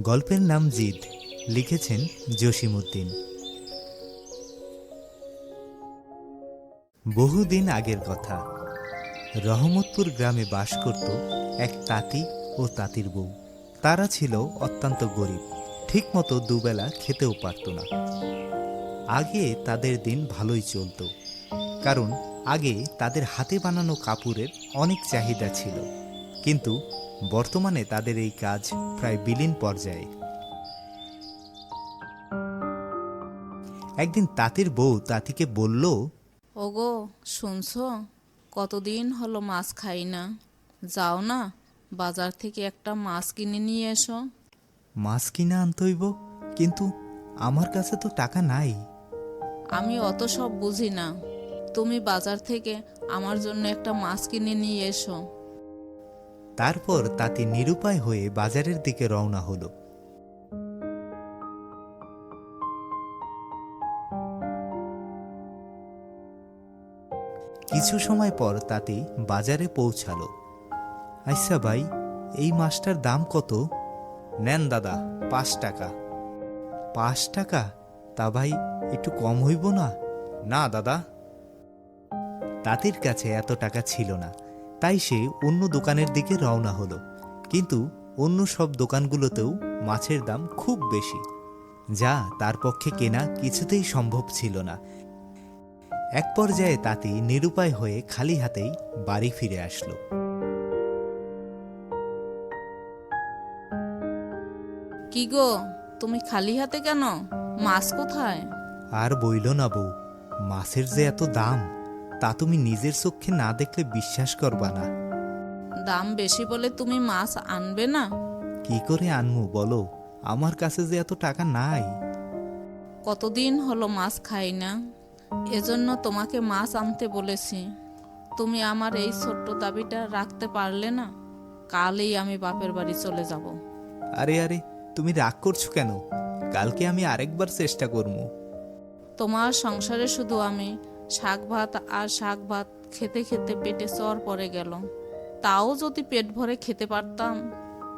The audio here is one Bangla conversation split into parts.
গল্পের নাম জিদ। লিখেছেন জসিমউদ্দিন। বহুদিন আগের কথা। রহমতপুর গ্রামে বাস করত এক তাঁতি ও তাঁতির বউ। তারা ছিল অত্যন্ত গরিব। ঠিকমতো দুবেলা খেতেও পারত না। আগে তাদের দিন ভালোই চলতো। কারণ আগে তাদের হাতে বানানো কাপড়ের অনেক চাহিদা ছিল। কিন্তু বর্তমানে তাদের এই কাজ প্রায় বিলীন পর্যায়ে। একদিন তাঁতির বউ তাঁতিকে বলল ওগো শুনছো? কতদিন হলো মাছ খাই না। যাও না বাজার থেকে একটা মাছ কিনে নিয়ে এসো। মাছ কিনা আনতে হইব কিন্তু আমার কাছে তো টাকা নাই। আমি অত সব বুঝি না। তুমি বাজার থেকে আমার জন্য একটা মাছ কিনে নিয়ে এসো। তারপর তাঁতি নিরুপায় হয়ে বাজারের দিকে রওনা হলো। কিছু সময় পর তাঁতি বাজারে পৌঁছালো। আচ্ছা ভাই, এই মাছটার দাম কত? নেন দাদা, পাঁচ টাকা। পাঁচ টাকা? তা ভাই, একটু কম হইব না? না দাদা। তাঁতির কাছে এত টাকা ছিল না। তাই সে অন্য দোকানের দিকে রওনা হলো। কিন্তু অন্য সব দোকানগুলোতেও মাছের দাম খুব বেশি যা তার পক্ষে কেনা কিছুতেই সম্ভব ছিল না। এক পর্যায়ে তাঁতি নিরুপায় হয়ে খালি হাতেই বাড়ি ফিরে আসলো। কি গো তুমি খালি হাতে কেন? মাছ কোথায়? আর বইল না বউ মাছের যে এত দাম তা তুমি নিজের চোখে না দেখলে বিশ্বাস করবা না। দাম বেশি বলে তুমি মাছ আনবে না? কি করে আনমু বলো? আমার কাছে যে এত টাকা নাই। কতদিন হলো মাছ খাই না? এজন্য তোমাকে মাছ আনতে বলেছি। তুমি আমার এই ছোট্ট দাবিটা রাখতে পারলে না? কালই আমি বাপের বাড়ি চলে যাব। আরে আরে তুমি রাগ করছ কেন? কালকে আমি আরেকবার চেষ্টা করব তোমার সংসারে শুধু আমি শাক ভাত আর শাক ভাত খেতে খেতে পেটে চর পড়ে গেল। তাও যদি পেট ভরে খেতে পারতাম।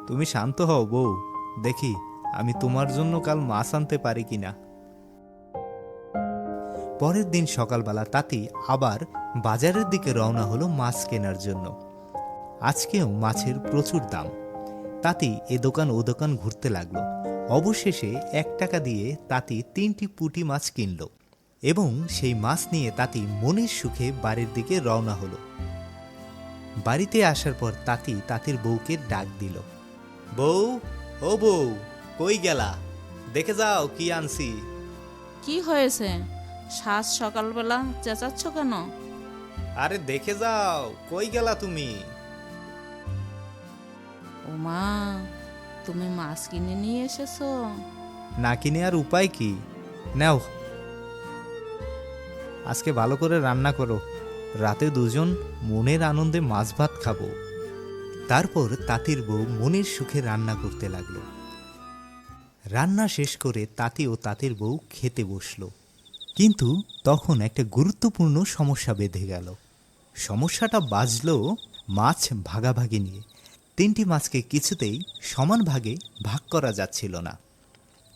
তুমি শান্ত হও বউ। দেখি, আমি তোমার জন্য কাল মাছ আনতে পারি কিনা। পরের দিন সকালবেলা তাঁতি আবার বাজারের দিকে রওনা হলো মাছ কেনার জন্য। আজকেও মাছের প্রচুর দাম। তাঁতি এ দোকান ও দোকান ঘুরতে লাগল। অবশেষে এক টাকা দিয়ে তাঁতি তিনটি পুঁটি মাছ কিনল। এবং সেই মাছ নিয়ে তাঁতি মনের সুখে বাড়ির দিকে রওনা হলো। বাড়িতে আসার পর তাঁতি তাঁতির বউকে ডাক দিল। বউ ও বউ কই গেলা? দেখে যাও কি আনছি। কি হয়েছে? সাজ সকালবেলা চেঁচাচ্ছ কেন? আরে দেখে যাও কই গেলা তুমি? ও মা তুমি মাছ কিনে নিয়ে এসেছ? না কিনে আর উপায় কি? নাও আজকে ভালো করে রান্না করো। রাতে দুজন মনের আনন্দে মাছ ভাত খাব। তারপর তাঁতির বউ মনের সুখে রান্না করতে লাগল। রান্না শেষ করে তাঁতি ও তাঁতির বউ খেতে বসল। কিন্তু তখন একটা গুরুত্বপূর্ণ সমস্যা বেঁধে গেল। সমস্যাটা বাজলো মাছ ভাগাভাগি নিয়ে। তিনটি মাছকে কিছুতেই সমান ভাগে ভাগ করা যাচ্ছিল না।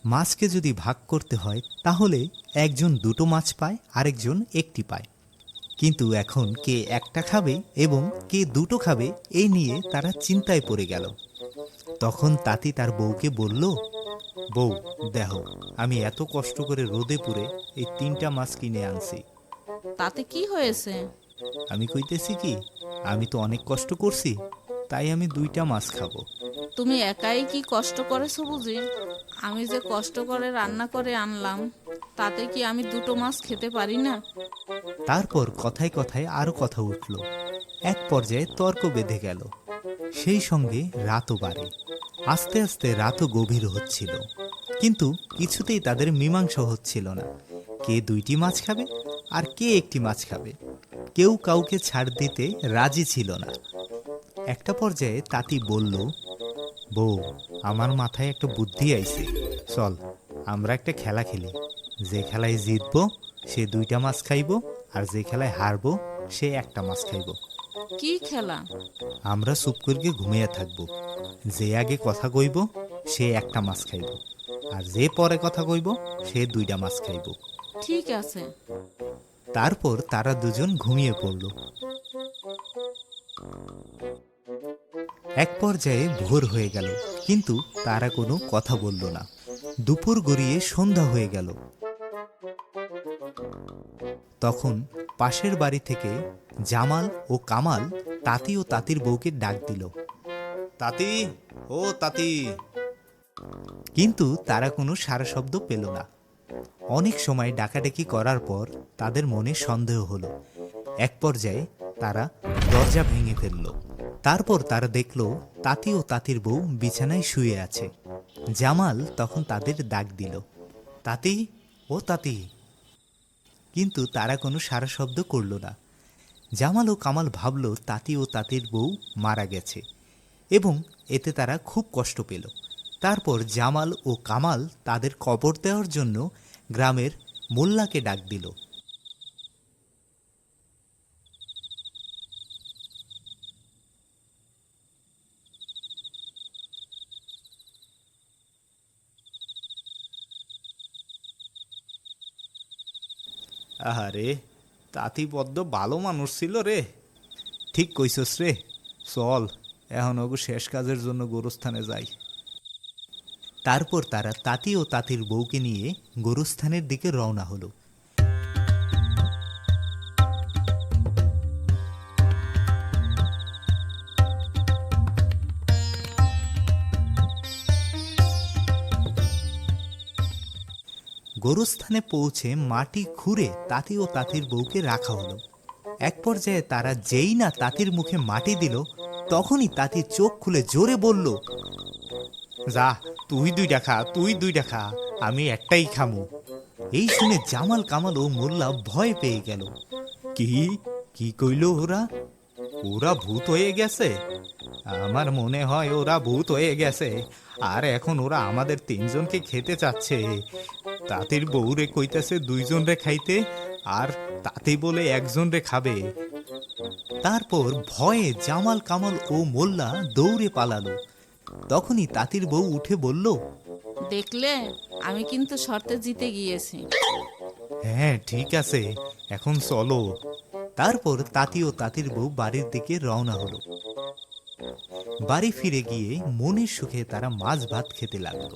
মাছকে যদি ভাগ করতে হয়, তাহলে একজন দুটো মাছ পায় আরেকজন একটি পায়। কিন্তু এখন কে একটা খাবে এবং কে দুটো খাবে এই নিয়ে তারা চিন্তায় পড়ে গেল। তখন তাতি তার বউকে বলল বউ দেখো আমি এত কষ্ট করে রোদে পুড়ে এই তিনটা মাছ কিনে আনছি। তাতে কি হয়েছে? আমি কইতেছি কি আমি তো অনেক কষ্ট করছি তাই আমি দুইটা মাছ খাব। তুমি একাই কি কষ্ট করেছ বুঝি? আমি যে কষ্ট করে রান্না করে আনলাম তাতে কি আমি দুটো মাছ খেতে পারি না? তারপর কথায় কথায় আরও কথা উঠল। এক পর্যায়ে তর্ক বেঁধে গেল। সেই সঙ্গে রাতও বাড়ে। আস্তে আস্তে রাতও গভীর হচ্ছিল। কিন্তু কিছুতেই তাদের মীমাংসা হচ্ছিল না। কে দুইটি মাছ খাবে আর কে একটি মাছ খাবে? কেউ কাউকে ছাড় দিতে রাজি ছিল না। একটা পর্যায়ে তাতি বলল, বউ, আমার মাথায় একটা বুদ্ধি আইছে। চল, আমরা একটা খেলা খেলি। যে খেলায় জিতবো সে দুইটা মাছ খাইবো আর যে খেলায় হারবো সে একটা মাছ খাইবো। কি খেলা? আমরা চুপ করিকে ঘুমিয়ে থাকব। যে আগে কথা কইব সে একটা মাছ খাইব। আর যে পরে কথা কইব সে দুইটা মাছ খাইব। ঠিক আছে। তারপর তারা দুজন ঘুমিয়ে পড়ল। এক পর্যায়ে ভোর হয়ে গেল কিন্তু তারা কোনো কথা বলল না। দুপুর গড়িয়ে সন্ধ্যা হয়ে গেল। তখন পাশের বাড়ি থেকে জামাল ও কামাল তাঁতি ও তাঁতির বউকে ডাক দিল। তাঁতি ও তাঁতি। কিন্তু তারা কোনো সারা শব্দ পেল না। অনেক সময় ডাকাডাকি করার পর তাদের মনে সন্দেহ হলো। এক পর্যায়ে তারা দরজা ভেঙে ফেলল। তারপর তারা দেখল তাঁতি ও তাঁতির বউ বিছানায় শুয়ে আছে। জামাল তখন তাদের ডাক দিল তাঁতি ও তাঁতি। কিন্তু তারা কোনো সারা শব্দ করল না। জামাল ও কামাল ভাবল তাঁতি ও তাঁতির বউ মারা গেছে এবং এতে তারা খুব কষ্ট পেল। তারপর জামাল ও কামাল তাদের কবর দেওয়ার জন্য গ্রামের মোল্লাকে ডাক দিল। আহারে তাঁতি বড্ড ভালো মানুষ ছিল রে। ঠিক কইছস রে। চল, এখন ওগো শেষ কাজের জন্য গোরস্থানে যাই। তারপর তারা তাঁতি ও তাঁতির বউকে নিয়ে গোরস্থানের দিকে রওনা হলো। গোরস্থানে পৌঁছে মাটি খুঁড়ে তাঁতি ও তাঁতির বউকে রাখা হলো। এক পর্যায়ে তারা যেই না তাঁতির মুখে মাটি দিল, তখনই তাঁতির চোখ খুলে জোরে বলল, যা, তুই দুইটা খা, তুই দুইটা খা, আমি একটাই খামু। এই শুনে জামাল, কামাল ও মোল্লা ভয় পেয়ে গেল। কি? কি কইল ওরা? ওরা ভূত হয়ে গেছে? আমার মনে হয় ওরা ভূত হয়ে গেছে। আর এখন ওরা আমাদের তিনজনকে খেতে চাচ্ছে। তাঁতির বউরে কইতাছে দুইজন রে খাইতে আর তাতে বলে একজন রে খাবে। তারপর ভয়ে জামাল কামাল ও মোল্লা দৌড়ে পালালো। তখনই তাঁতির বউ উঠে বলল দেখলে আমি কিন্তু শর্তে জিতে গিয়েছি। হ্যাঁ ঠিক আছে এখন চলো। তারপর তাঁতি ও তাঁতির বউ বাড়ির দিকে রওনা হলো। বাড়ি ফিরে গিয়ে মনের সুখে তারা মাছ ভাত খেতে লাগল।